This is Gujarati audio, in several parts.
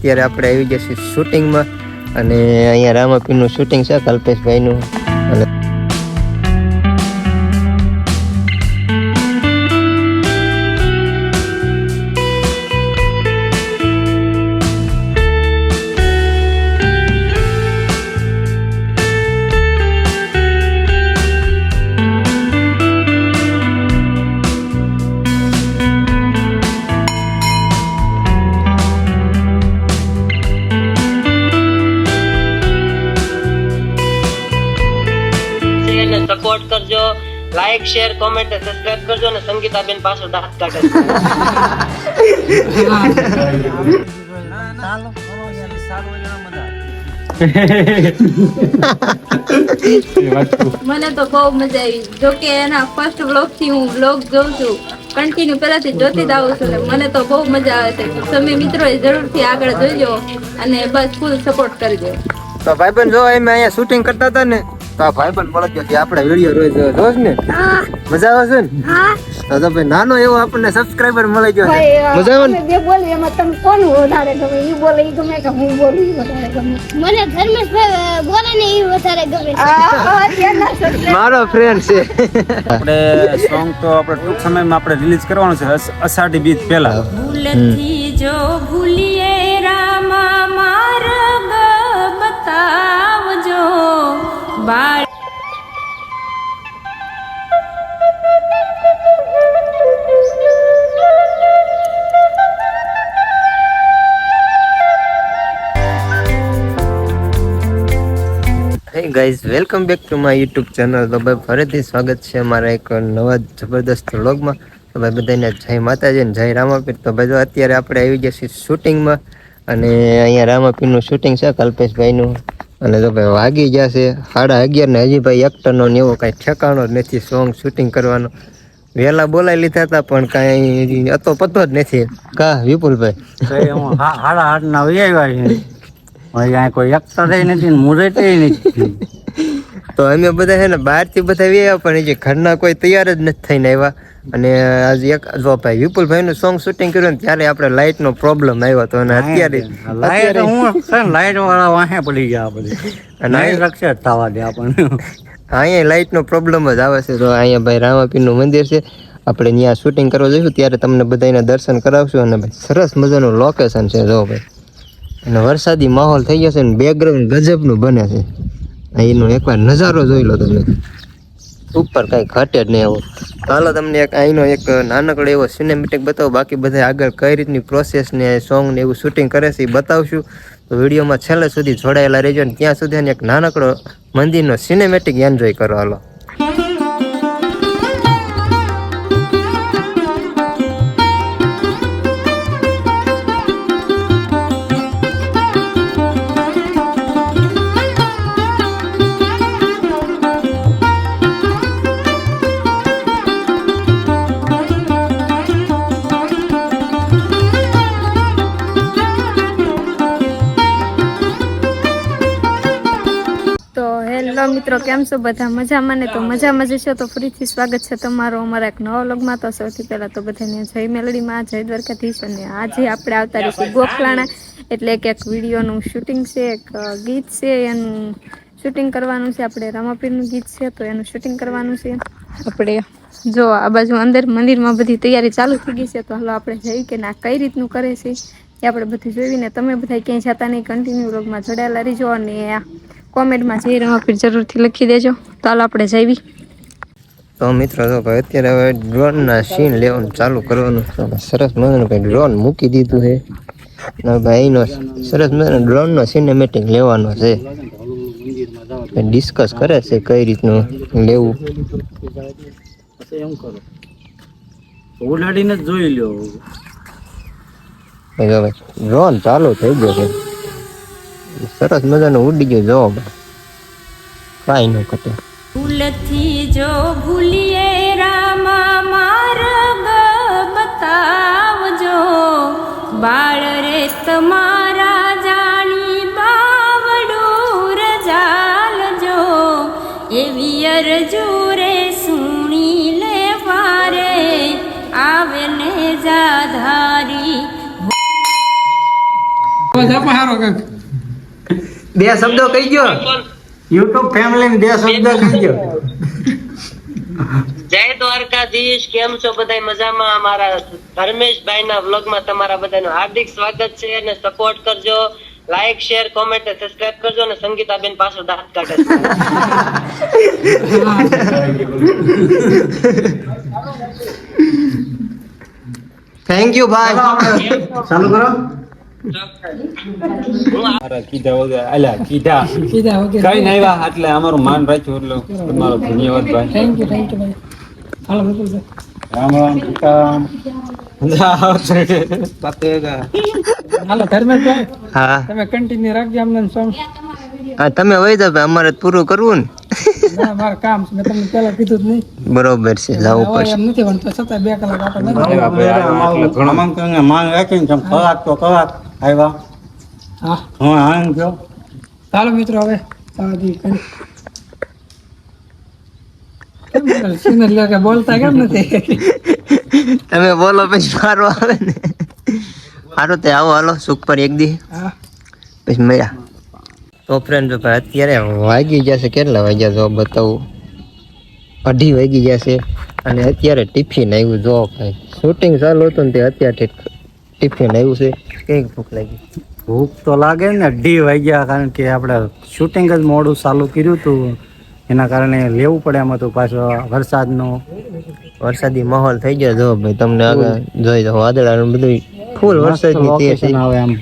અત્યારે આપણે આવી જશે શૂટિંગમાં. અને અહીંયા રામાપીરનું શૂટિંગ છે કલ્પેશભાઈનું. અને શેર કોમેન્ટ સબસ્ક્રાઇબ કરજો અને સંગીતાબેન પાછો દાંત કાઢે. મને તો બહુ મજા આવી. જો કે એના ફર્સ્ટ બ્લોગથી હું બ્લોગ જોઉં છું. કન્ટિન્યુ પહેલાથી જોતી જ આવું છું ને મને તો બહુ મજા આવે છે. તમે મિત્રો જરૂરથી આગળ જોઈજો અને બસ ફૂલ સપોર્ટ કરજો તો ભાઈબંધ જો અમે અહીંયા શૂટિંગ કરતા હતા ને તો ભાઈ પણ મળી ગયો કે આપણે વીડિયો રોજ રોજ ને? મજા આવે છે ને તો તો ભાઈ નાનો એવો આપણને સબસ્ક્રાઇબર મળી ગયો છે. મજા આવે ને? બે બોલે એમાં તમે કોણ વધારે ગમે? ઈ બોલે ઈ ગમે કે હું બોલું ઈ વધારે ગમે? મને ધર્મેશભાઈ બોલે ને ઈ વધારે ગમે. મારો ફ્રેન્ડ છે. આપણે સોંગ તો આપણે ટૂંક સમયમાં આપણે રિલીઝ કરવાનું છે અષાઢી બીજ પહેલા. ભૂલથી જો ભૂલીએ રામા માર્ગ બતાવજો. Hey guys welcome back to my YouTube channel તો ભાઈ, ફરીથી સ્વાગત છે મારા એક નવા જબરદસ્ત વ્લોગમાં તો ભાઈ, બધાને જય માતાજી અને જય રામાપીર. તો ભાઈ, જો અત્યારે આપણે આવી જઈએ શૂટિંગમાં અને અહીંયા રામાપીરનું શૂટિંગ છે, કલ્પેશભાઈનું. અને તો ભાઈ વાગી ગયા છે સાડા અગિયાર ને હજી ભાઈ એક્ટરનો ને એવો કાંઈ ઠેકાણો જ નથી સોંગ શૂટિંગ કરવાનો. વહેલા બોલાવી લીધા હતા પણ કાંઈ અતો પતો જ નથી. કા વિપુલભાઈ? હાડા હાથ ના આવ્યા છે. કોઈ એક્ટર નથી મુરત નથી તો અમે બધા છે ને બહારથી બધા આવ્યા પણ એ જે ઘરના કોઈ તૈયાર જ નથી થઈને આવ્યા. અને આજે એક જો ભાઈ વિપુલભાઈ નું સોંગ શૂટિંગ કર્યું ને ત્યારે આપણે લાઇટ નો પ્રોબ્લેમ આવ્યો હતો અને અત્યારે લાઈટ હું છે લાઈટ વાળા વાહે પડી ગયા બધી અને રક્ષે થવા દે આપણને. અહીંયા લાઇટ નો પ્રોબ્લેમ જ આવે છે. તો અહીંયા ભાઈ રામાપીરનું મંદિર છે આપણે ત્યાં શૂટિંગ કરવા જઈશું ત્યારે તમને બધાને દર્શન કરાવશું અને ભાઈ સરસ મજાનું લોકેશન છે જો ભાઈ. અને વરસાદી માહોલ થઈ ગયો છે ને બેકગ્રાઉન્ડ ગજબનું બને છે. અહીંનો એકવાર નજારો જોઈ લો તમે. ઉપર કાંઈ ઘટે જ નહીં આવું ચાલો તમને એક અહીંનો એક નાનકડો એવો સિનેમેટિક બતાવો. બાકી બધા આગળ કઈ રીતની પ્રોસેસ ને સોંગ ને એવું શૂટિંગ કરે છે એ બતાવશું. તો વિડીયોમાં છેલ્લે સુધી જોડાયેલા રહેજો ને ત્યાં સુધી એક નાનકડો મંદિરનો સિનેમેટિક એન્જોય કરો હાલો. મિત્રો, કેમ છો બધા? મજામાં ને? તો મજામાં જ છો તો ફરીથી સ્વાગત છે તમારો અમારા એક નવા વ્લોગમાં. તો સૌથી પહેલા તો બધાને જય મેલડીમાં, જય દ્વારકાધીશ. અને આજે આપણે આવતા રહીશું ગોખલાણા. એટલે કે એક વિડીયોનું શૂટિંગ છે, એક ગીત છે. એનું શૂટિંગ કરવાનું છે. આપણે રામાપીરનું ગીત છે, તો એનું શૂટિંગ કરવાનું છે. આપણે જો આ બાજુ અંદર મંદિરમાં બધી તૈયારી ચાલુ થઈ ગઈ છે, તો હાલો આપણે જઈએ કે ના કઈ રીતનું કરે છે એ આપણે બધું જોઈને. તમે બધા ક્યાંય જતા નહીં. કન્ટિન્યુ વ્લોગમાં જોડાયેલા રહીજો અને કોમેન્ટમાં જય રામાપીર જરૂરથી લખી દેજો. ચાલો હાલો આપણે જઈવી તો મિત્રો તો ભાઈ અત્યારે હવે ડ્રોનના સીન લેવાનું ચાલુ કરવાનું સરસ મજાનું ભાઈ ડ્રોન મૂકી દીધું છે. અને ભાઈ એનો સરસ મજાનો ડ્રોનનો સિનેમેટિક લેવાનો છે. ડિસ્કસ કરે છે કઈ રીતનું લેવું. એમ કરો ઉડાડીને જ જોઈ લ્યો. ભાઈ જો ભાઈ ડ્રોન ચાલુ થઈ ગયો છે. સરસ મજાનું ઉડી ગયું જો ભાઈ. કાંઈ ન કતો ભૂલથી જો ભૂલીએ રામા માર બતાવજો. બાળ રે તમારા જાણી બાવડું રજાલજો. એવી અરજુ રે સુણી લે વારે. આવે ને જાધારી બે શબ્દો કહી ગયો યુટ્યુબ ફેમિલી બે શબ્દો કહી ગયો જય દ્વારકાધીશ કેમ છો બધા મજામાં અમારા ધર્મેશભાઈ ના વ્લોગમાં તમારા બધાનું હાર્દિક સ્વાગત છે અને સપોર્ટ કરજો. લાઈક શેર કોમેન્ટ સબસ્ક્રાઇબ કરજો અને સંગીતાબેન પાછળ દાંત કાઢે થેન્ક યુ ભાઈ. ચાલુ કરો. કઈ નહીં એટલે અમારું માન રાખ્યું એટલે તમારો ધન્યવાદ ભાઈ તમે રાખજો અમને સોંગ હા તમે જાવ ભાઈ અમારે તો પૂરું કરવું ને મારું કામ છે તમને કીધું જ નહીં બરોબર છે એમ નથી ભણતો છતાં બે કલાક કલાક તો કલાક આવ્યા? હા. હા આમ છો ચાલો મિત્રો હવે સાદી કરી. સિગ્નલ લે કે બોલતા કેમ નથી? તમે બોલો પછી મારો આવે ને. સારું તે આવો હાલો સુખ પર એક દી. પછી મળ્યા. તો ફ્રેન્ડ ભાઈ અત્યારે વાગી જશે કેટલા વાગ્યા જો બતાવું? અઢી વાગી જશે અને અત્યારે ટિફિન આવ્યું જો ભાઈ શૂટિંગ ચાલુ હતું ને તે અત્યારે ટિફિન આવ્યું છે. કઈ ભૂખ લાગી? ભૂખ તો લાગે ને અઢી વાગ્યા કારણ કે આપણે શૂટિંગ જ મોડું ચાલુ કર્યું હતું. એના કારણે લેવું પડે એમ હતું પાછો વરસાદનો. વરસાદી માહોલ થઈ ગયો જો ભાઈ તમને આગળ જોઈ જાઓ વાદળાનું બધું ફૂલ વરસાદની તે આવે આમ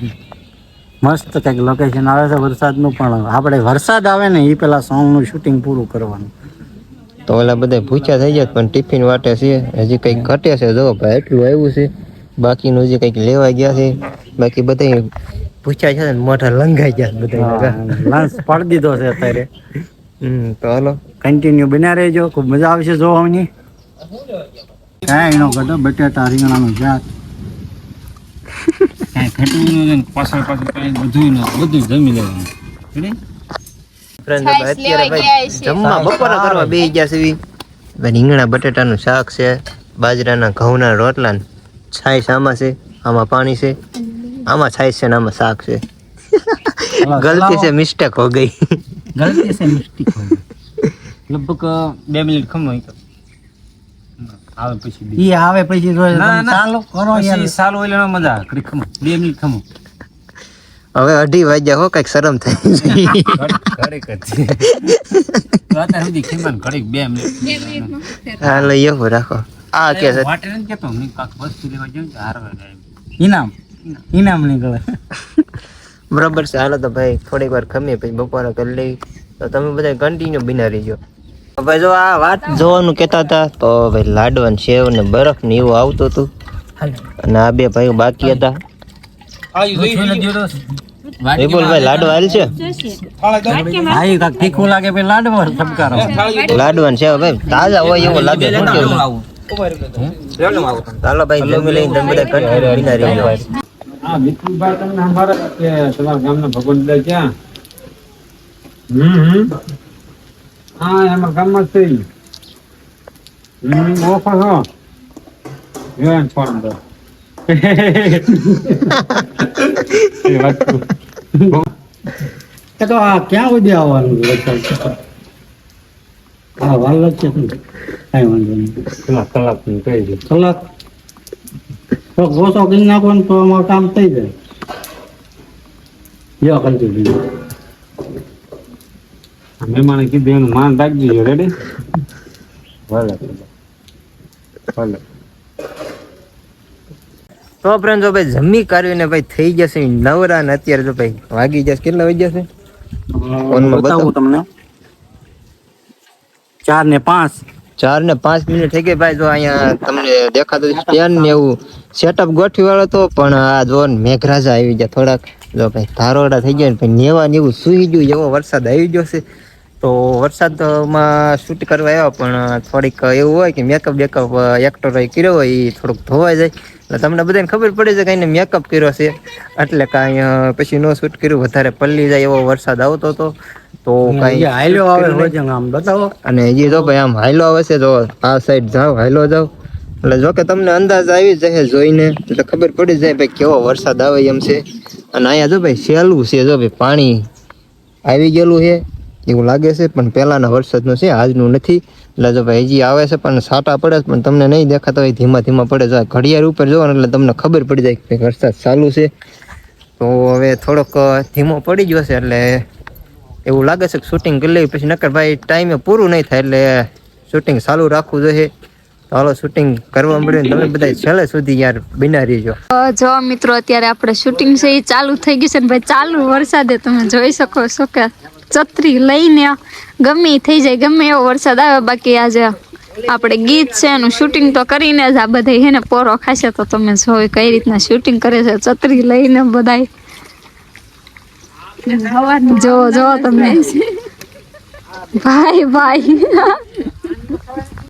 મસ્ત કંઈક લોકેશન આવે છે વરસાદનું પણ આપણે વરસાદ આવે ને એ પેલા સોંગનું શૂટિંગ પૂરું કરવાનું. તો ઓલા બધા ભૂખ્યા થઈ જાય પણ ટિફિન વાટે છે. હજી કંઈક ઘટે છે જો ભાઈ એટલું આવ્યું છે. બાકીનું જે કંઈક લેવા ગયા છે બાકી બધા પૂછ્યા છે ને મોઢા લંઘાઈ ગયા છે બધા લાંસ પાડી દીધો છે અત્યારે. હમ તો હાલો. કન્ટિન્યુ બન્યા રહેજો ખૂબ મજા આવશે જોવાની કાંઈ એનો ઘટો? બટેટા રીંગણાનું જાત કાંઈ ઘટવું ન પાછળ પાછળ કાંઈ બધું ન બધું જમી લેવાનું. જમવા બપોરા કરવા બે ગયા છે. રીંગણા બટેટાનું શાક છે બાજરાના ઘઉંના રોટલા ને છાશ આમાં છે આમાં પાણી છે આમાં છાશ છે ને આમાં શાક છે. ગલતી છે મિસ્ટેક હો ગઈ. ગલતી છે મિસ્ટેક લગભગ બે મિનિટ ખમો. આવે પછી બે. ઈ આવે પછી. ચાલો કરો યાર. પછી એટલે મજા કરી ખમો. બે મિનિટ ખમો. હવે અઢી વાગ્યા હો કંઈક શરમ થઈ ઘડીક જ. અત્યાર ઘડીક બે મિનિટ. હા લઈ રાખો. આ કે છે. વાટે નથી કેતો મેં કાંઈક વસ્તુ લેવા જાઉં હારવા જાય ઇનામ ઇનામ નીકળે. બરાબર છે. હાલો તો ભાઈ થોડીક વાર ખમીએ પછી બપોરે કરી લઈ તો તમે બધા કન્ટિન્યુ બિના રહીજો. ભાઈ જો આ વાત જોવાનું કહેતા હતા તો ભાઈ લાડવા ને સેવ ને બરફ ને એવું આવતું હતું. અને આ બે ભાઈઓ બાકી હતા. વિપુલભાઈ લાડવા હાલ છે? લાડવા સબકારો લાડવા ને સેવ ભાઈ તાજા હોય એવું લાગે? ચાલો ભાઈ જમી લઈને તમે બધા કન્ટિન્યુ બિના રહીજો હા વિપુલભાઈ તમને સંભાળે કે તમારા ગામના ભગવાન ક્યાં? હમ હમ. હા એમાં ગામમાં જ થઈ હમ ઓફર હો જોઈને ફોન દો એ વાત કરું. એ તો આ ક્યાં સુધી આવવાનું? હા વાલ જ છે. કાંઈ વાંધો નહીં. કલાક કલાકની કહી દે. કલાક? તો ગોસો કરી નાખો ને તો અમારું કામ થઈ જાય. જો કરજો મહેમાને કીધું એનું માન રાખજો રેડી ભલે ભલે. તો ફ્રેન્ડ જો ભાઈ જમી કરીને ભાઈ થઈ જશે નવરા ને અત્યારે તો ભાઈ વાગી જશે. કેટલા વાગ્યા જશે ફોનમાં બતાવું. તમને. ચાર ને પાંચ. ચાર ને પાંચ મિનિટ થઈ ગઈ ભાઈ, જો અહીંયા તમને દેખાતું સ્ટેન ને એવું સેટઅપ ગોઠવી વાળો તો, પણ આ જો મેઘરાજા આવી ગયા થોડાક. જો ભાઈ, ધારોડા થઈ ગયા ભાઈ, નેવા ને એવું સુઈ ગયું, એવો વરસાદ આવી ગયો છે. તો વરસાદમાં શૂટ કરવા આવ્યા, પણ થોડીક એવું હોય કે મેકઅપ બેકઅપ એક્ટર કર્યો હોય એ થોડુંક ધોવાઈ જાય. એટલે તમને બધાને ખબર પડે છે કે એને મેકઅપ કર્યો છે. એટલે કાંઈ પછી નો શૂટ કર્યું, વધારે પલ્લી જાય એવો વરસાદ આવતો હતો. તો કાંઈ હાઈલો આવે હોય આમ બતાવો. અને એ તો ભાઈ આમ હાઈલો આવે છે તો આ સાઈડ જાઓ હાઈલો જાઓ. એટલે જો કે તમને અંદાજ આવી જાય જોઈને એટલે ખબર પડી જાય ભાઈ કેવો વરસાદ આવે એમ છે. અને અહીંયા જો ભાઈ સહેલું છે જો ભાઈ પાણી આવી ગયેલું છે. એવું લાગે છે પણ પહેલાંના વરસાદનું છે આજનું નથી. એટલે જો ભાઈ હજી આવે છે પણ સાટા પડે પણ તમને નહીં દેખાતા હોય ધીમા ધીમા પડે જો ઘડિયાળ ઉપર જોવાનું એટલે તમને ખબર પડી જાય કે વરસાદ ચાલુ છે. તો હવે થોડોક ધીમો પડી ગયો છે એટલે એવું લાગે છે કે શૂટિંગ કરી લેવી પછી નકર ભાઈ ટાઈમે પૂરું નહીં થાય એટલે શૂટિંગ ચાલુ રાખવું જોઈએ. તો હાલો શૂટિંગ કરવા મળ્યું તમે બધા છેલ્લે સુધી યાર બિના રહીજો. જો મિત્રો, અત્યારે આપણે શૂટિંગ છે એ ચાલુ થઈ ગયું છે ને ભાઈ, ચાલુ વરસાદે તમે જોઈ શકો છો કે છત્રી લઈને ગમે થઈ જાય, ગમે એવો વરસાદ આવે. બાકી આજે આપણે ગીત છે એનું શૂટિંગ તો કરીને જ આ બધા હે ને, પોરો ખાશે તો તમે જો કઈ રીતના શૂટિંગ કરે છે. છત્રી લઈને બધાય જો જો તમે ભાઈ ભાઈ.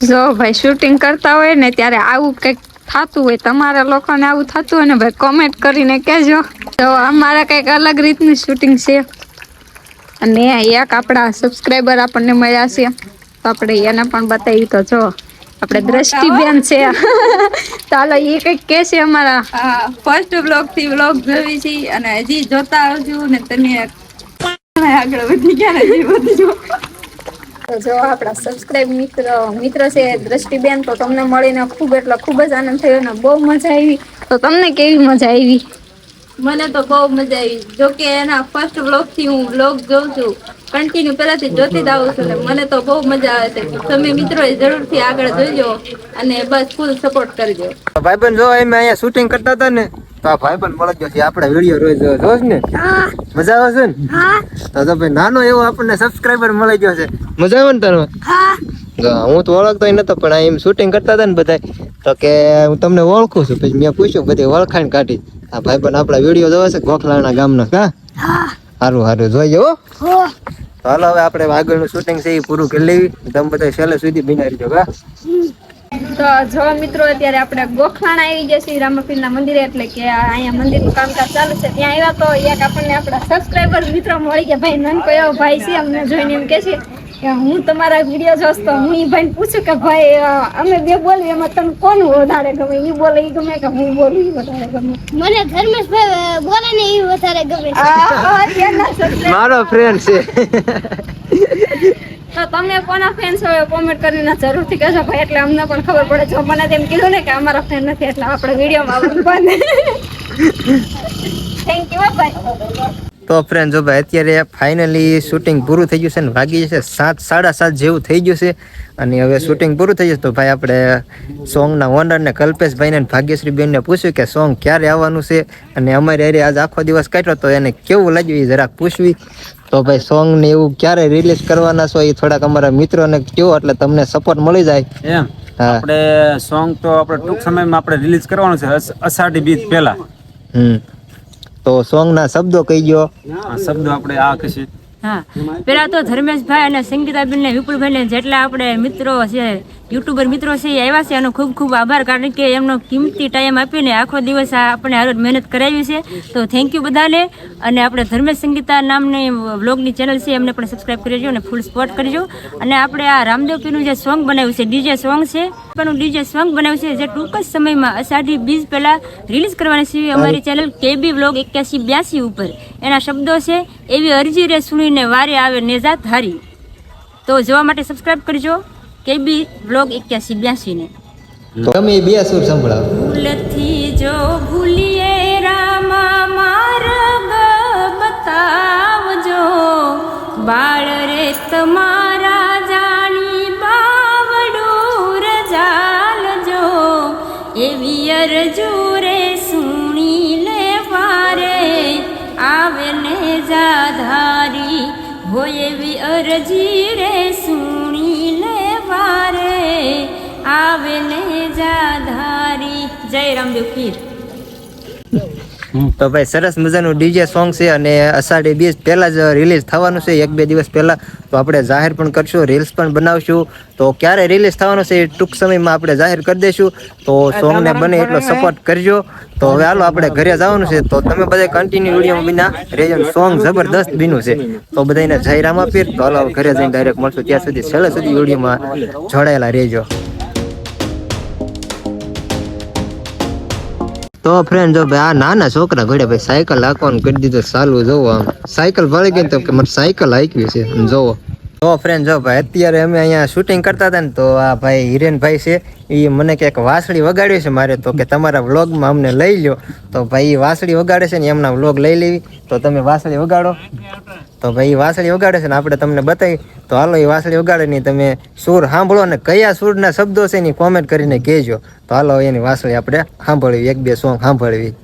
જો ભાઈ શૂટિંગ કરતા હોય ને ત્યારે આવું કંઈક થતું હોય તમારા લોકોને આવું થતું હોય ને ભાઈ કોમેન્ટ કરીને કહેજો. તો અમારા કંઈક અલગ રીતનું શૂટિંગ છે. અને એક આપણા સબસ્ક્રાઈબર આપણને મળ્યા છે. તો આપણે એને પણ બતાવી તો જો આપણે દ્રષ્ટિબેન છે. તો એ કંઈક કે છે અમારા. ફર્સ્ટ બ્લોગથી બ્લોગ જોઈ છે અને હજી જોતા આવજો ને તમે આગળ વધી ગયા ને હજી વધજો. તો જો આપણા સબસ્ક્રાઇબ મિત્ર મિત્ર છે દ્રષ્ટિબેન તો તમને મળીને ખૂબ એટલે ખૂબ જ આનંદ થયો ને બહુ મજા આવી. તો તમને કેવી મજા આવી? મને તો બહુ મજા આવી. જો કે એના ફર્સ્ટ બ્લોગથી હું બ્લોગ જોઉં છું. કન્ટિન્યુ પહેલાથી જોતી જ આવું છું ને મને તો બહુ મજા આવે છે. તમે મિત્રો જરૂરથી આગળ જોઈજો અને બસ ફૂલ સપોર્ટ કરજો. ભાઈબંધ જો એમ અહીંયા શૂટિંગ કરતા હતા ને તો આ ભાઈબંધ મળી ગયો છે. આપણે વીડિયો રોજ જોશ ને? મજા આવે છે ને? તો તો ભાઈ નાનો એવો આપણને સબસ્ક્રાઇબર મળી ગયો છે. મજા આવે ને તને હું. તો ઓળખતો નતો પણ આ એમ શૂટિંગ કરતા હતા ને બધા તો કે હું તમને ઓળખું છું. પછી મેં પૂછ્યું બધી ઓળખાણ કાઢી. આ ભાઈબંધ આપણા વીડિયો જોવે છે ગોખલાના ગામના. કા? સારું સારું જોઈએ જવો હાલો હવે આપણે આગળનું શૂટિંગ છે એ પૂરું કરી લેવી. તમે બધા છેલ્લે સુધી બિના રહીજો કા? તો જો મિત્રો અત્યારે આપણે ગોખલાણા આવી ગયા છીએ રામપીરના મંદિરે એટલે કે અહીંયા મંદિરનું કામકાજ ચાલુ છે. ત્યાં આવ્યા તો એક આપણને આપણા સબસ્ક્રાઈબર મિત્રો મળી ગયા. ભાઈ નનકો એવો ભાઈ છે અમને જોઈને એમ કે છે હું તમારા વીડિયો જોશ તો હું એ ભાઈને પૂછું કે ભાઈ અમે બે બોલીએ એમાં તમને કોણ વધારે ગમે? એ બોલે એ ગમે કે હું બોલું એ વધારે ગમે? મને ધર્મેશભાઈ બોલે ને એ વધારે ગમે. છે મારો ફ્રેન્ડ છે. તો તમે કોના ફેન્સ હોય કોમેન્ટ કરીને જરૂરથી કહેજો ભાઈ એટલે અમને પણ ખબર પડે. જો મને તેમ કીધું ને કે અમારા ફ્રેન્ડ નથી એટલે આપણે વિડીયોમાં આવવાનું બંધ. થેન્ક યુ ભાઈ. તો ફ્રેન્ડ જો ભાઈ અત્યારે ફાઇનલી શૂટિંગ પૂરું થઈ ગયું છે ને વાગી જશે સાત સાડા સાત જેવું થઈ ગયું છે. અને હવે શૂટિંગ પૂરું થઈ જશે તો ભાઈ આપણે સોંગના ઓનરને કલ્પેશભાઈને ભાગ્યશ્રી બેનને પૂછ્યું કે સોંગ ક્યારે આવવાનું છે? અને અમારે એરે આજ આખો દિવસ કાઢ્યો તો એને કેવું લાગ્યું એ જરાક પૂછવી. તો ભાઈ સોંગ ને એવું ક્યારે રિલીઝ કરવાના છો એ થોડાક અમારા મિત્રોને કહો એટલે તમને સપોર્ટ મળી જાય. એમ. આપણે સોંગ તો આપણે ટૂંક સમયમાં આપણે રિલીઝ કરવાનું છે અષ- અષાઢી બીજ પહેલા. હમ. તો સોંગના શબ્દો કહી ગયો શબ્દો આપણે આ કશી હા. પેલા તો ધર્મેશભાઈ અને સંગીતાબેન ને વિપુલભાઈ ને જેટલા આપણે મિત્રો છે યુટ્યુબર મિત્રો છે, એ આવ્યા છે એનો ખૂબ ખૂબ આભાર, કારણ કે એમનો કિંમતી ટાઈમ આપીને આખો દિવસ આપણે હારો મહેનત કરાવી છે. તો થેન્ક યુ બધાને, અને આપણે ધર્મેશ સંગીતા નામની વ્લોગની ચેનલ છે, એમને પણ સબસ્ક્રાઈબ કરજો અને ફૂલ સપોર્ટ કરજો અને આપણે આ રામદેવપીનું જે સોંગ બનાવ્યું છે ડીજે સોંગ છે, પણ ડીજે સોંગ બનાવ્યું છે, જે ટૂંક જ સમયમાં અષાઢી બીજ પહેલાં રિલીઝ કરવાની છે અમારી ચેનલ કેબી વ્લોગ એક્યાસી બ્યાસી ઉપર. એના શબ્દો છે, એવી અરજી રે સુણીને વારે આવે નેજાત હારી. તો જોવા માટે સબસ્ક્રાઈબ કરજો. કેબી વ્લોગ એક્યાસી બ્યાસી ને. તો તમે એ બે સુર સંભળાવો ભૂલથી જો ભૂલીએ રામા માર્ગ બતાવજો. બાળ રે તમારા જાણી બાવડું રજાલજો એવી અરજુ રે સુણી લે વારે. આવે ને જાધારી હોય એવી અરજી રે સુણી લે વારે આવને જાધારી જય રામદેવ પીર તો ભાઈ સરસ મજાનું ડીજે સોંગ છે અને અષાઢી બીજ પહેલાં જ રિલીઝ થવાનું છે એક બે દિવસ પહેલાં. તો આપણે જાહેર પણ કરશું રીલ્સ પણ બનાવશું. તો ક્યારે રિલીઝ થવાનું છે એ ટૂંક સમયમાં આપણે જાહેર કરી દઈશું. તો સોંગને બને એટલો સપોર્ટ કરજો. તો હવે હાલો આપણે ઘરે જવાનું છે. તો તમે બધા કન્ટિન્યુ વીડિયો વિના રેજો સોંગ જબરદસ્ત બીનું છે. તો બધાને જય રામાપીર. તો હાલો ઘરે જઈને ડાયરેક્ટ મળશું. ત્યાં સુધી છેલ્લે સુધી વિડીયોમાં જોડાયેલા રહેજો. તો ફ્રેન્ડ જો ભાઈ આ નાના છોકરા ઘડે ભાઈ સાયકલ હાકવાનું કરી દીધું ચાલુ જોવો આમ. સાયકલ ભળી ગઈ તો કે મારે સાયકલ હાકવી છે જોવો. તો ફ્રેન્ડ જો ભાઈ, અત્યારે અમે અહીંયા શૂટિંગ કરતા હતા ને, તો આ ભાઈ હિરેનભાઈ છે એ મને કંઈક વાંસળી વગાડ્યું છે મારે, તો કે તમારા વ્લોગમાં અમને લઈ લ્યો. તો ભાઈ વાંસળી વગાડે છે ને એમના વ્લોગ લઈ લેવી. તો તમે વાંસળી વગાડો. તો ભાઈ વાંસળી વગાડે છે ને, આપણે તમને બતાવી. તો હાલો એ વાંસળી વગાડે નહીં તમે સૂર સાંભળો ને, કયા સૂરના શબ્દો છે એની કોમેન્ટ કરીને કહેજો. તો હાલો, એની વાંસળી આપણે સાંભળવી, એક બે સોંગ સાંભળવી.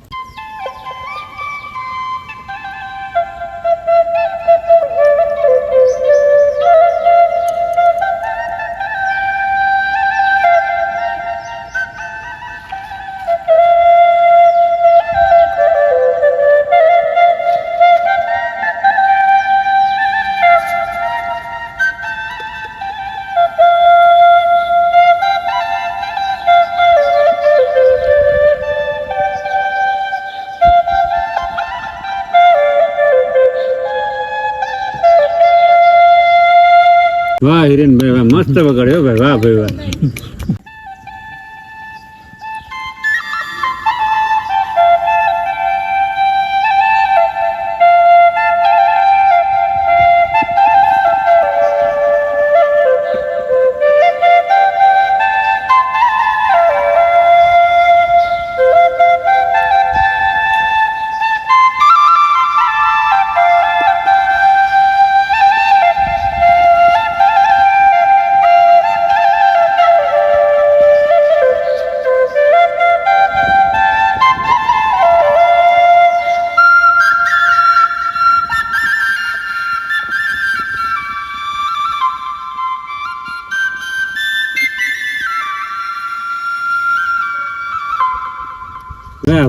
વાહ હિરેનભાઈ વાહ મસ્ત વગાડ્યો ભાઈ વાહ ભાઈ વાહ.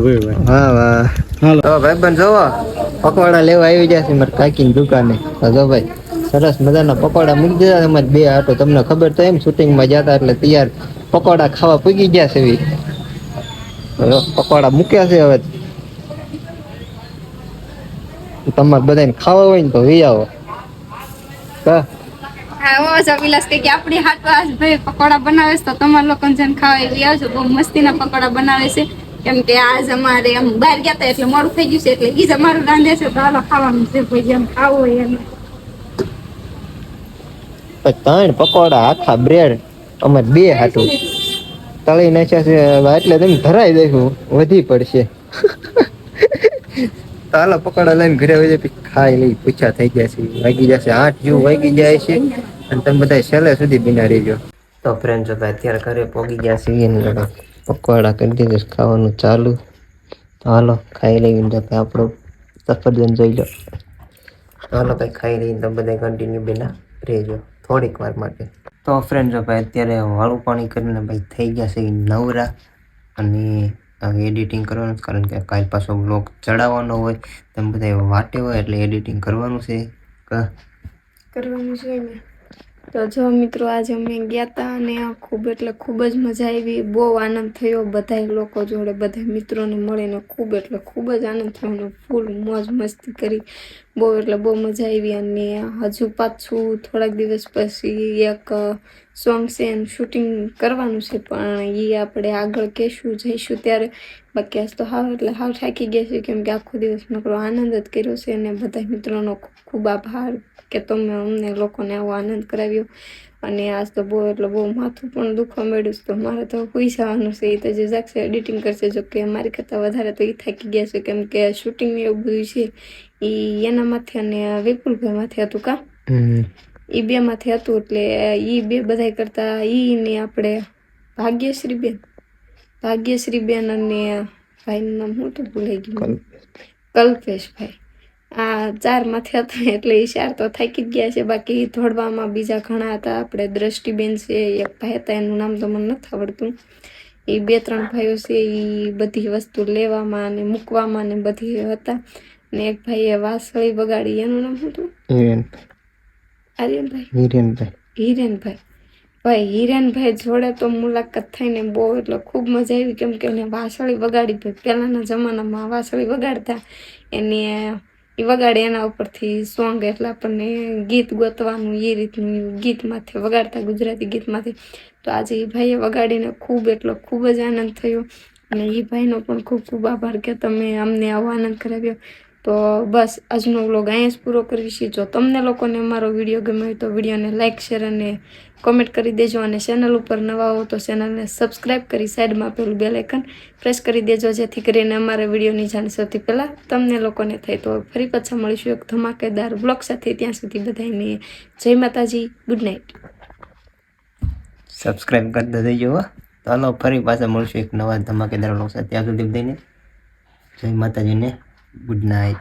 ભાઈ વાહ વાહ વાહ. હાલો. તો ભાઈ બંધ જોવો પકોડા લેવા આવી ગયા છે કાકીની દુકાને. જો ભાઈ સરસ મજાના પકોડા મૂકી દીધા છે બે આટો તમને ખબર તો એમ શૂટિંગમાં જતા એટલે તૈયાર પકોડા ખાવા પૂગી ગયા છે એવી પકોડા મૂક્યા છે હવે. તમારે બધાને ખાવા હોય ને તો વી આવો. હા પકોડા બનાવે છે તો તમારે લોકો જેને ખાવા એવી આવજો. બહુ મસ્તીના પકોડા બનાવે છે. કેમ કે આજ અમારે એમ બહાર ગયા હતા એટલે મોડું થઈ ગયું છે એટલે ઈ જ અમારું રાંધે છે તો હાલો ખાવાનું છે ભાઈ જેમ ખાવો એમ. ત્રણ પકોડા આખા બ્રેડ અમારે બે હાટું. તળી નાખ્યા છે એટલે તમે ધરાઈ દઈશું વધી પડશે. તાલા પકોડા લઈને ઘરે વજે પછી ખાઈ લઈ પૂછા થઈ ગયા છે વાગી જશે આઠ જેવું વાગી જાય છે અને તમે બધા છેલ્લે સુધી બિના રહીજો. તો ફ્રેન્ડ જો અત્યારે ઘરે પોગી ગયા છે પકોડા કરી દીધું ખાવાનું ચાલુ. તો હાલો, ખાઈ લઈને જો ભાઈ આપણું સફરજન જોઈ લો. હાલો, કંઈ ખાઈ લઈને તમે બધા કન્ટિન્યુ બેના રહેજો થોડીક વાર માટે. તો ફ્રેન્ડ જો ભાઈ અત્યારે વાળું પાણી કરીને ભાઈ થઈ ગયા છે નવરા અને એડિટિંગ કરવાનું કારણ કે કાલ પાછો બ્લોગ ચડાવવાનો હોય, તમે બધા વાટે હોય એટલે એડિટિંગ કરવાનું છે. કરવાનું છે તો જો મિત્રો, આજે અમે ગયા હતા અને ખૂબ એટલે ખૂબ જ મજા આવી. બહુ આનંદ થયો. બધા લોકો જોડે બધા મિત્રોને મળીને ખૂબ એટલે ખૂબ જ આનંદ થયો અને ફૂલ મોજ મસ્તી કરી. બહુ એટલે બહુ મજા આવી અને હજુ પાછું થોડાક દિવસ પછી એક સોંગ છે એનું શૂટિંગ કરવાનું છે, પણ એ આપણે આગળ કહેશું, જઈશું ત્યારે. બાકી આજ તો હાવ એટલે હાવ થાકી ગયા છે કેમ કે આખો દિવસ નકરો આનંદ જ કર્યો છે અને બધા મિત્રોનો ખૂબ ખૂબ આભાર. કે તમે અમને લોકોને આવો આનંદ કરાવ્યો. અને આજ તો બહુ એટલે બહુ માથું પણ દુખવા મળ્યું તો મારે તો પૈસા જવાનું છે. એ તો જે જાગશે એડિટિંગ કરશે. જો કે મારી કરતાં વધારે તો એ થાકી ગયા છે. કેમ કે શૂટિંગ એવું બધું છે. એ એના માથે અને વિપુલભાઈ માથે હતું કા? એ બે માંથી હતું એટલે એ બે બધાય કરતા એને ને આપણે ભાગ્યશ્રી બેન. ભાગ્યશ્રી બેન અને ભાઈનું નામ હું તો ભૂલાઈ ગયું. કલ્પેશભાઈ. આ ચાર માથે હતા એટલે ઇશાર તો થાકી જ ગયા છે. બાકી ધોડવામાં બીજા ઘણા હતા. આપણે દ્રષ્ટિબેન છે એક ભાઈ હતા એનું નામ તો મને નથી આવડતું. એ બે ત્રણ ભાઈઓ છે એ બધી વસ્તુ લેવામાં અને મૂકવામાં ને બધી હતા. ને એક ભાઈએ વાસળી વગાડી એનું નામ હતું? આર્યનભાઈ? હિરેનભાઈ. હિરેનભાઈ. ભાઈ હિરેનભાઈ જોડે તો મુલાકાત થઈને બહુ એટલે ખૂબ મજા આવી. કેમ કે એને વાસળી વગાડી ભાઈ પહેલાંના જમાનામાં વાસળી વગાડતા. એને એ વગાડે એના ઉપરથી સોંગ એટલે આપણને ગીત ગોતવાનું એ રીતનું ગીતમાંથી, વગાડતા ગુજરાતી ગીતમાંથી. તો આજે એ ભાઈએ વગાડીને ખૂબ એટલો ખૂબ જ આનંદ થયો. અને એ ભાઈનો પણ ખૂબ ખૂબ આભાર કે તમે અમને આવો આનંદ કરાવ્યો. તો બસ, આજનો વ્લોગ અહીંયા જ પૂરો કરીશું જો તમને લોકોને અમારો વીડિયો ગમ્યો હોય તો વિડીયોને લાઇક શેર અને કોમેન્ટ કરી દેજો અને ચેનલ ઉપર નવા હો તો ચેનલને સબસ્ક્રાઈબ કરી સાઈડમાં પેલું બેલાઇકન પ્રેસ કરી દેજો, જેથી કરીને અમારા વિડીયોની જાણ સૌથી પહેલાં તમને લોકોને થાય. તો ફરી પાછા મળીશું એક ધમાકેદાર બ્લોગ સાથે. ત્યાં સુધી બધાને જય માતાજી ગુડ નાઇટ સબસ્ક્રાઈબ કરી તો હાલો ફરી પાછા મળશું એક નવા ધમાકેદાર લોકો સાથે. ત્યાં સુધી બધાને જય માતાજીને. Good night.